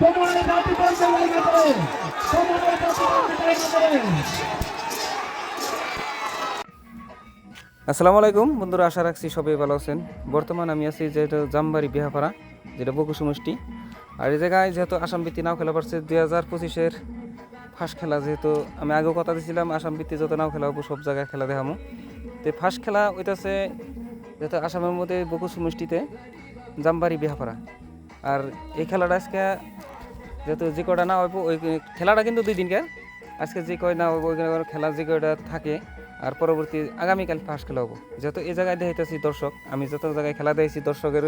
তোমার জাতি বলতে লাগে আসসালামু আলাইকুম। বন্ধুরা, আশা রাখছি সবাই ভালো আছেন। বর্তমান আমি আছি যেহেতু জামবাড়ি বিহাপাড়া, যেটা বকু সমষ্টি। আর এই জায়গায় যেহেতু আসাম ভিত্তি নাও খেলা পারছে, দুই হাজার পঁচিশের ফার্স্ট খেলা যেহেতু আমি আগেও কথা দিয়েছিলাম আসাম ভিত্তি যত নাও খেলা হব, সব জায়গায় খেলা দেখামো। তো ফার্স্ট খেলা ওইটাছে যেহেতু আসামের মধ্যে বকু সমষ্টিতে জামবাড়ি বিহাপাড়া। আর এই খেলাটা আজকে যেহেতু যে কয়টা না, ওই খেলাটা কিন্তু দুই দিনকে। আজকে যে কয় না, ওই খেলা যে কয়টা থাকে, আর পরবর্তী আগামীকাল ফার্স্ট খেলা হব। যেহেতু এই জায়গায় দেখাইতেছি দর্শক, আমি যত জায়গায় খেলা দেখেছি দর্শকের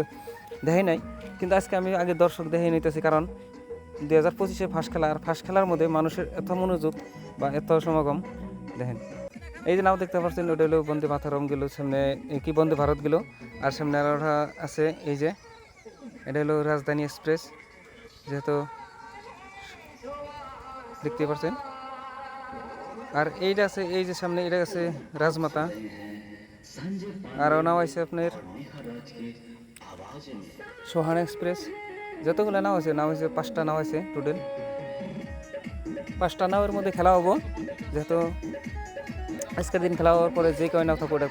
দেখাই নাই, কিন্তু আজকে আমি আগে দর্শক দেখাই নিতেছি, কারণ দুই হাজার পঁচিশে ফার্স্ট খেলা, আর ফার্স্ট খেলার মধ্যে মানুষের এত মনোযোগ বা এত সমাগম, দেখেন। এই যে নাও দেখতে পাচ্ছেন, ওটা হলো বন্দে মাথারম গেল, সামনে কি বন্দে ভারত গেল, আর সামনে আর আছে, এই যে এটা হলো রাজধানী এক্সপ্রেস, যেহেতু দেখতে পাচ্ছেন আর এইটা আছে, এই যে সামনে এটা আছে রাজমাতা। আর নাও আছে আপনার সোহান এক্সপ্রেস। যতগুলো নাও আছে নাও আছে পাঁচটা নাও আছে টোটাল পাঁচটা নাওয়ের মধ্যে খেলা হব, যেহেতু আজকের দিন খেলা হওয়ার পরে যে কয় নাও থাকব ওটা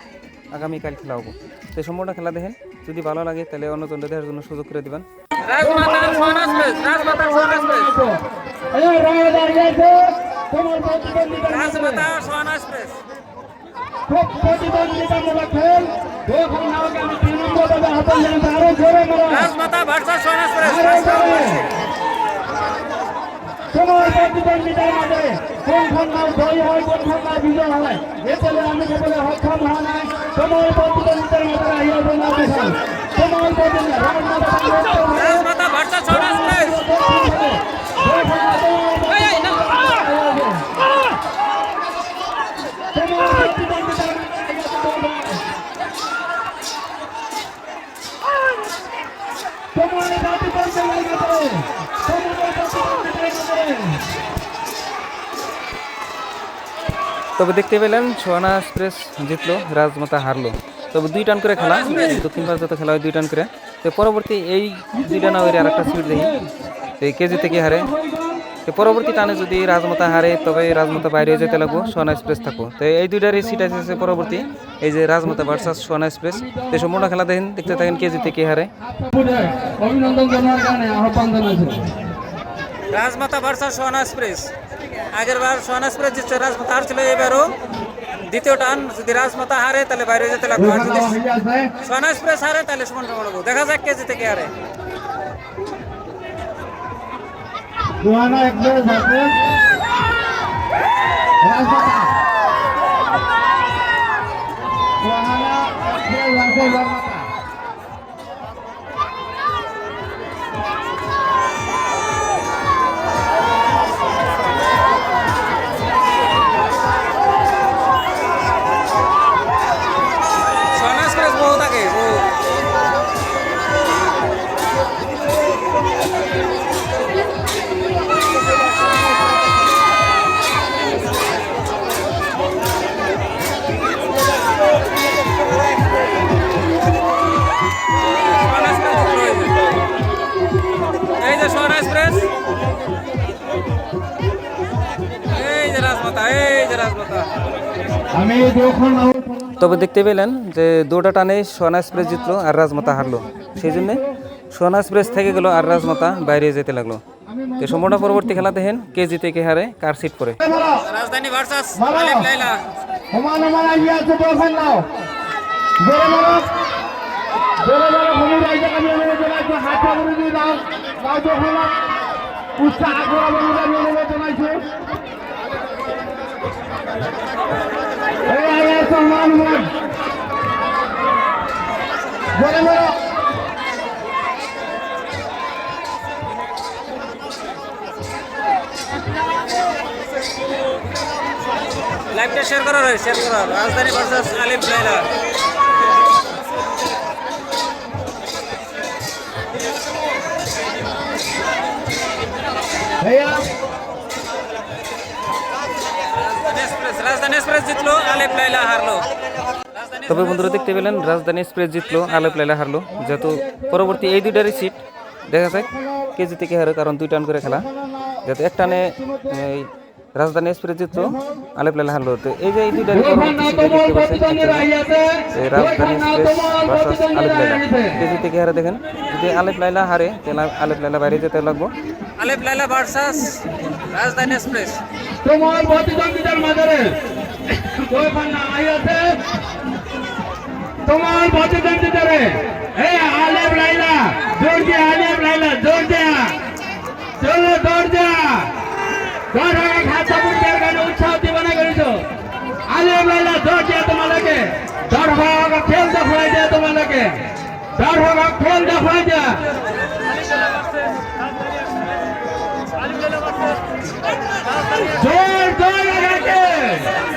আগামীকাল খেলা হব। তো সম্পূর্ণ খেলা দেখেন। যদি ভালো লাগে তাহলে অন্যজন দেখার জন্য সুযোগ করে দিবেন। তোমার প্রতিদ্বন্দ্বিতার মাঝে নাম জয় হয় নাম বিজয় হয় এ আমি হওয়া Come on, Pablo, come on, Pablo, come on, Pablo, come on, Pablo, তবে দেখতে পেলেন সোহানা এক্সপ্রেস জিতলো রাজমাতা হারলো। তবে দুই টান করে খেলা দক্ষিণ ভারত যত খেলা হয় দুই টান করে। তো পরবর্তী এই দুইটা না আর একটা সিট দেখি। তো এই কেজি থেকে হারে। তো পরবর্তী টানে যদি রাজমাতা হারে তবে রাজমাতা বাইরে যেতে লাগবো সোহানা এক্সপ্রেস থাকব। তো এই দুইটারই সিট আছে পরবর্তী এই যে রাজমাতা ভার্সাস সোহানা এক্সপ্রেস। তো সম্পূর্ণ খেলা দেখেন দেখতে থাকেন কেজি থেকে হারে। অভিনন্দন জানার কারণে আহ্বান জানাইছে রাজমাতা ভার্সাস সোহানা এক্সপ্রেস। আগের বার সোহানা এক্সপ্রেস জিতছে রাজমাতা হারছিল এবারও দ্বিতীয় টান যদি রাজমাতা হারে, তাহলে বাইরে যেতে লাগবে। আর যদি আছে সোহানা এক্সপ্রেস হারে তাহলে সমান দেখা যাক কেজি থেকে হারে। দুয়ানা রাজমাতা তবে দেখতে পেলেন যে দুটা টানে সোনা এক্সপ্রেস জিতলো আর রাজমাতা হারলো। সেই জন্যে সোনা এক্সপ্রেস থেকে গেল আর রাজমাতা বাইরে যেতে লাগল। তো সম্পূর্ণ পরবর্তী খেলা দেখেন কে জিতে কে হারে কার সিট পরে রাজধানী ভার্সাস হাত উৎসাহ মারো লাইভটা শেয়ার করা রয়েছে শেয়ার করা রাজধানী ভার্সাস আলিফ লাইলা তবে বন্ধুরা দেখতে পেলেন রাজধানী এক্সপ্রেস জিতলো আলেপ লাইলা হারলো যেহেতু পরবর্তী এই দুইটারই সিট দেখা যাক কেজি থেকে হারে কারণ দুই টান করে খেলা যাতে এক টানে এই রাজধানী এক্সপ্রেস জিতলো আলেপ লাইলা হারলো তো এই যে এই দুইটা দোকান প্রতিদ্বন্দ্বীরা আইয়াছে এই রাজধানী এক্সপ্রেস ভার্সাস আলেপ লাইলা আইয়াছে কেজি থেকে হারে দেখেন যদি আলেপ লাইলা হারে তাহলে আলেপ লাইলা বাইরে যেতে লাগবো আলেপ লাইলা ভার্সাস রাজধানী এক্সপ্রেস। তোমার প্রতিদ্বন্দ্বীদের মাঝে দোকান আইয়াছে তোমার প্রতিদ্বন্দ্বীদের এই আলেপ লাইলা জোর দিয়া আলেপ লাইলা জোর দিয়া চলো দৌড় দিয়া দৌড় হয়ে কারণে উৎসাহ দিবানা করেছ। আলেপ লাইলা দৌড় দিয়া তোমাদেরকে। দৌড় হোক খেল দেখাই দিয়া তোমাদেরকে। দৌড় খেল দেখাই দিয়া। জোর জোর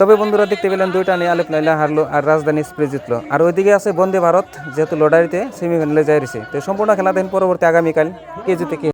তবে বন্ধুরা দেখতে পেলেন দুইটা নিয়ে আলেপ লাইলা হারলো আর রাজধানী স্প্রে জিতলো। আর ওইদিকে আছে বন্দে ভারত, যেহেতু লড়াইতে সেমিফাইনালে যাই রয়েছে তো সম্পূর্ণ খেলা দেন পরবর্তী আগামীকাল, কে জিতে কে